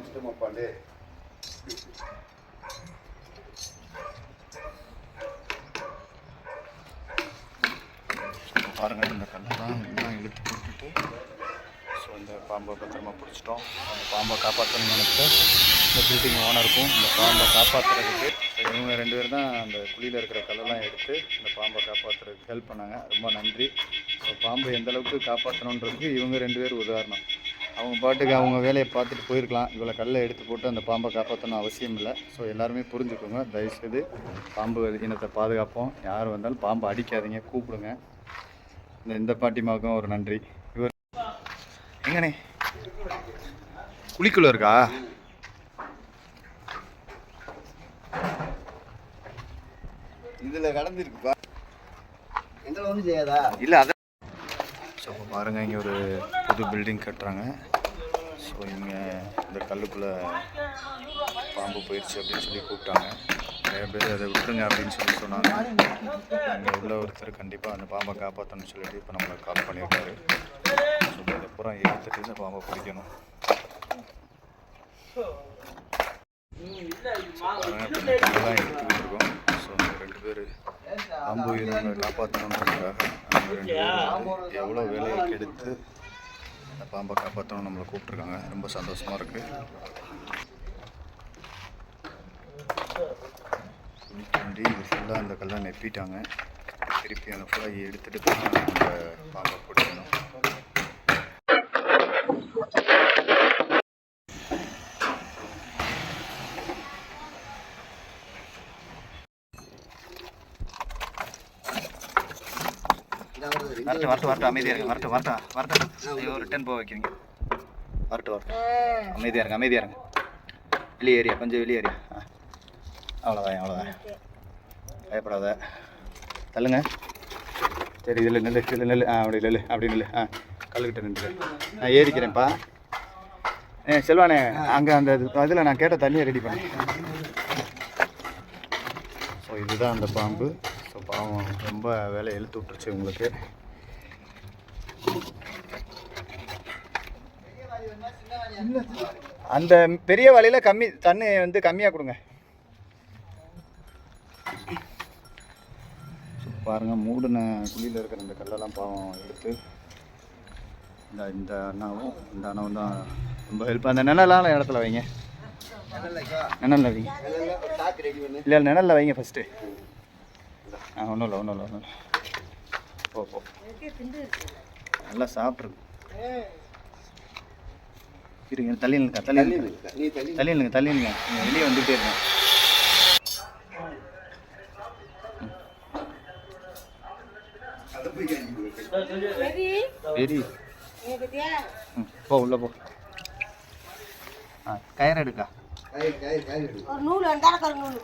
பிடிச்சிட்டோம் அப்பாண்டு பாருங்க இந்த கல்லெல்லாம் எல்லாம் இழுத்து போட்டுட்டு ஸோ இந்த பாம்பை பத்திரமா பிடிச்சிட்டோம். அந்த பாம்பை காப்பாற்றணும்னு நினைச்சா இந்த பில்டிங் ஓனருக்கும் இந்த பாம்பை காப்பாற்றுறதுக்கு இவங்க ரெண்டு பேரும் தான் அந்த குழியில் இருக்கிற கல்லெல்லாம் எடுத்து இந்த பாம்பை காப்பாற்றுறதுக்கு ஹெல்ப் பண்ணாங்க. ரொம்ப நன்றி. ஸோ பாம்பை எந்தளவுக்கு காப்பாற்றணுன்றதுக்கு இவங்க ரெண்டு பேர் உதாரணம். அவங்க பாட்டுக்கு அவங்க வேலையை பார்த்துட்டு போயிருக்கலாம். இவ்வளோ கல்லை எடுத்து போட்டு அந்த பாம்பை காப்பாற்றணும் அவசியம் இல்லை. ஸோ எல்லாருமே புரிஞ்சுக்கோங்க. தயவுசெய்து பாம்பு இனத்தை பாதுகாப்போம். யார் வந்தாலும் பாம்பை அடிக்காதீங்க. கூப்பிடுங்க. இந்த இந்த பாட்டிமாவுக்கும் ஒரு நன்றி. இவர் எங்கண்ணே? குழிக்குள்ள இருக்கா? இதுல கடந்திருக்குப்பா. எங்களை ஒன்றும் செய்யாதா? இல்லை அதான் ஸோ இப்போ பாருங்கள் இங்கே ஒரு புது பில்டிங் கட்டுறாங்க. ஸோ இங்கே இந்த கல்லுக்குள்ளே பாம்பு போயிடுச்சு அப்படின்னு சொல்லி கூப்பிட்டாங்க. நிறைய பேர் அதை விட்டுருங்க அப்படின்னு சொல்லி சொன்னாங்க. இங்கே உள்ள ஒருத்தர் கண்டிப்பாக அந்த பாம்பை காப்பாற்றணும்னு சொல்லிட்டு இப்போ நம்மளை கால் பண்ணியிருக்காரு. ஸோ அதுக்கப்புறம் பூரா எடுத்துட்டு இந்த பாம்பை பிடிக்கணும். எடுத்துக்கிட்டு இருக்கோம். ஸோ ரெண்டு பேர் பாம்பு உயிரினங்களை காப்பாற்றணுன்றதுக்காக ரெண்டு எவ்வளோ வேலையை கெடுத்து அந்த பாம்பை காப்பாற்றணும் நம்மளை கூப்பிட்ருக்காங்க ரொம்ப சந்தோஷமாக இருக்குது குளிக்காண்டி இது ஃபுல்லாக அந்த கல்லை நெப்பிட்டாங்க. திருப்பி அந்த ஃபுல்லாக எடுத்துகிட்டு போய் அந்த பாம்பை பிடிக்கணும். வரட்டும் வரட்டும் வரட்டும். அமைதியாக இருங்க. வரட்டும் வரட்டும். வரட்டும். ஐயோ ரிட்டன் போக வைக்கிறீங்க. வரட்டும் வரட்டும். அமைதியாக இருங்க அமைதியாக இருங்க. வெளியே ஏரியா கொஞ்சம் வெளியே ஏரியா ஆ. அவ்வளோதான் அவ்வளோதான் பயப்படாத. தள்ளுங்க. சரி இதில் நெல்லு இதில் நெல்லு. ஆ அப்படி நெல் அப்படி நெல் ஆ கல்லுக்கிட்ட நின்று நான் ஏறிக்கிறேன்ப்பா. ஏ செல்வானே அங்கே அந்த அதில் நான் கேட்ட தண்ணியை ரெடி பண்ணி. ஸோ இதுதான் அந்த பாம்பு. ஸோ பாவம் ரொம்ப வேலை இழுத்து விட்டுருச்சு உங்களுக்கு. அந்த பெரிய வலையில் கம்மி தண்ணி வந்து கம்மியாக கொடுங்க. ஸோ பாருங்க மூடின குழியில் இருக்கிற இந்த கல்லெல்லாம் பாவம் எடுத்து இந்த இந்த அண்ணாவும் இந்த அண்ணாவும் தான் ரொம்ப ஹெல்ப் அந்த நிழலான இடத்துல வைங்க. நிழலில் வைங்க. இல்லை நிழலில் வைங்க ஃபஸ்ட்டு ஆ ஒன்றும் இல்லை ஒன்றும் இல்லை ஒன்றும் இல்லை. போ போ. நல்லா சாப்பிட்ருக்கு இருங்க தள்ளி நில்லுங்க தள்ளி நில்லுங்க. நீ தள்ளி நில்லுங்க தள்ளி நில்லுங்க. நீங்கள் வெளியே வந்துகிட்டே இருங்க. கேட்க வெரி. ம் போ உள்ள போ. ஆ கயிறு எடுக்கா. ஒரு நூல் நூல்